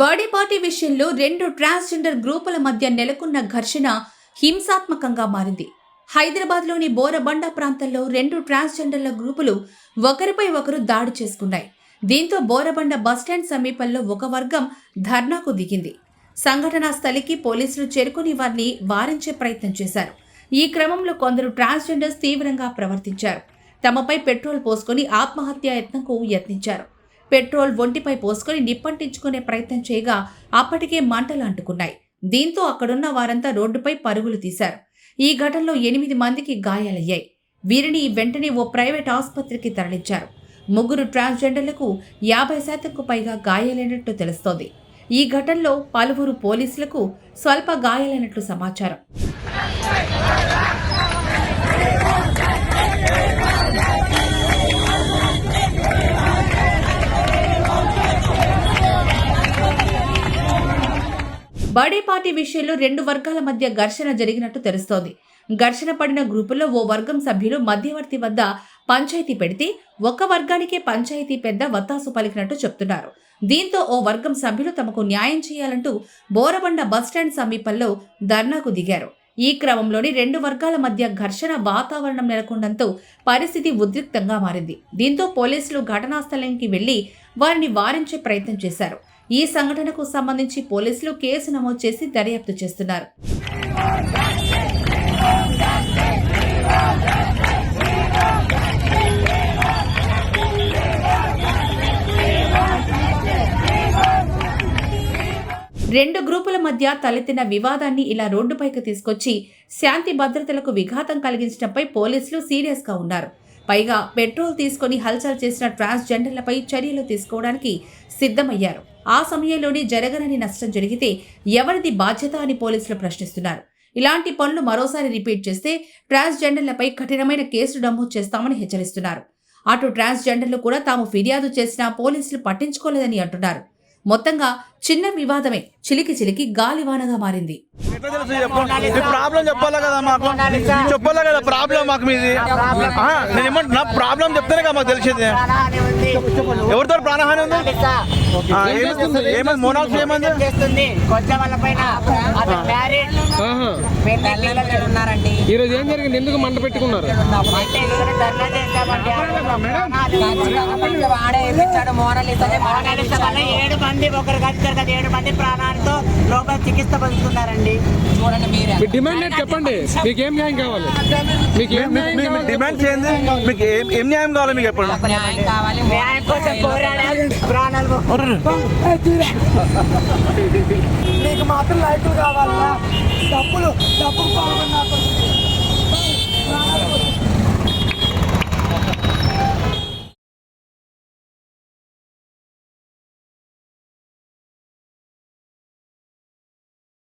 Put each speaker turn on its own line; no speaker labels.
Birthday party విషయంలో రెండు transgender గ్రూపుల మధ్య నెలకొన్న ఘర్షణ హింసాత్మకంగా మారింది. హైదరాబాద్లోని బోరబండ ప్రాంతంలో రెండు ట్రాన్స్జెండర్ల గ్రూపులు ఒకరిపై ఒకరు దాడి చేసుకున్నాయి. దీంతో బోరబండ బస్టాండ్ సమీపంలో ఒక వర్గం ధర్నాకు దిగింది. సంఘటనా స్థలికి పోలీసులు చేరుకుని వారిని వారించే ప్రయత్నం చేశారు. ఈ క్రమంలో కొందరు ట్రాన్స్జెండర్స్ తీవ్రంగా ప్రవర్తించారు. తమపై పెట్రోల్ పోసుకొని ఆత్మహత్యా యత్నంకు యత్నించారు. పెట్రోల్ ఒంటిపై పోసుకొని నిప్పంటించుకునే ప్రయత్నం చేయగా అప్పటికే మంటలు అంటుకున్నాయి. దీంతో అక్కడున్న వారంతా రోడ్డుపై పరుగులు తీశారు. ఈ ఘటనలో ఎనిమిది మందికి గాయాలయ్యాయి. వీరిని వెంటనే ఓ ప్రైవేట్ ఆసుపత్రికి తరలించారు. ముగ్గురు ట్రాన్స్జెండర్లకు యాభై శాతంకు పైగా గాయాలైనట్లు తెలుస్తోంది. ఈ ఘటనలో పలువురు పోలీసులకు స్వల్ప గాయాలైనట్లు సమాచారం. బర్త్డే పార్టీ విషయంలో రెండు వర్గాల మధ్య ఘర్షణ జరిగినట్టు తెలుస్తోంది. ఘర్షణ పడిన గ్రూపులో ఓ వర్గం సభ్యులు మధ్యవర్తి వద్ద పంచాయతీ పెడితే ఒక వర్గానికే పంచాయతీ పెద్ద వత్తాసు పలికినట్టు చెప్తున్నారు. దీంతో ఓ వర్గం సభ్యులు తమకు న్యాయం చేయాలంటూ బోరబండ బస్టాండ్ సమీపంలో ధర్నాకు దిగారు. ఈ క్రమంలోని రెండు వర్గాల మధ్య ఘర్షణ వాతావరణం నెలకొనడంతో పరిస్థితి ఉద్రిక్తంగా మారింది. దీంతో పోలీసులు ఘటనా స్థలానికి వెళ్ళి వారిని వారించే ప్రయత్నం చేశారు. ఈ సంఘటనకు సంబంధించి పోలీసులు కేసు నమోదు చేసి దర్యాప్తు చేస్తున్నారు. రెండు గ్రూపుల మధ్య తలెత్తిన వివాదాన్ని ఇలా రోడ్డుపైకి తీసుకొచ్చి శాంతి భద్రతలకు విఘాతం కలిగించడంపై పోలీసులు సీరియస్గా ఉన్నారు. పైగా పెట్రోల్ తీసుకొని హల్చల్ చేసిన ట్రాన్స్జెండర్లపై చర్యలు తీసుకోవడానికి సిద్ధమయ్యారు. ఆ సమయంలోనే జరగనని నష్టం జరిగితే ఎవరిది బాధ్యత అని పోలీసులు ప్రశ్నిస్తున్నారు. ఇలాంటి పనులు మరోసారి రిపీట్ చేస్తే ట్రాన్స్జెండర్లపై కఠినమైన కేసులు నమోదు చేస్తామని హెచ్చరిస్తున్నారు. అటు ట్రాన్స్జెండర్లు కూడా తాము ఫిర్యాదు చేసినా పోలీసులు పట్టించుకోలేదని అంటున్నారు. మొత్తంగా చిన్న వివాదమే. చిలికి చిలికి గాలివానగా మారింది.
ఎట్లా తెలుసు ప్రాబ్లం చెప్పాలి కదా మాకు? చెప్పాలి కదా ప్రాబ్లం మాకు మీది? నేను ఏమంటున్నా నా ప్రాబ్లం చెప్తేనే కదా మాకు తెలిసేది. ఎవరితో ప్రాణహాని ఉంది? ఏమైంది? మోనాల్స్ ఏమైంది?
ఈ రోజు ఏం జరిగింది? ఎందుకు మంట పెట్టుకున్నారు?
ఏడు మంది ఒకరు కలిసి కదా ఏడు మంది ప్రాణాలతో లోపల చికిత్స పొందుతున్నారండి. చూడండి మీరే.
మీ డిమాండ్ ఏంటి చెప్పండి. మీకు ఏం న్యాయం కావాలి? మీకు ఏం
మీ-
న్యాయం
మీ- మీ
కావాలి?
డిమాండ్ చేయండి. మీకు ఏం ఏం న్యాయం కావాలి మీకు చెప్పండి.
న్యాయం కావాలి. న్యాయం కోసం పోరాడే ప్రాణాలు
నీకు మాత్రం లైట్లు కావాలా? డబ్బులు డబ్బులు పాల్గొన్నా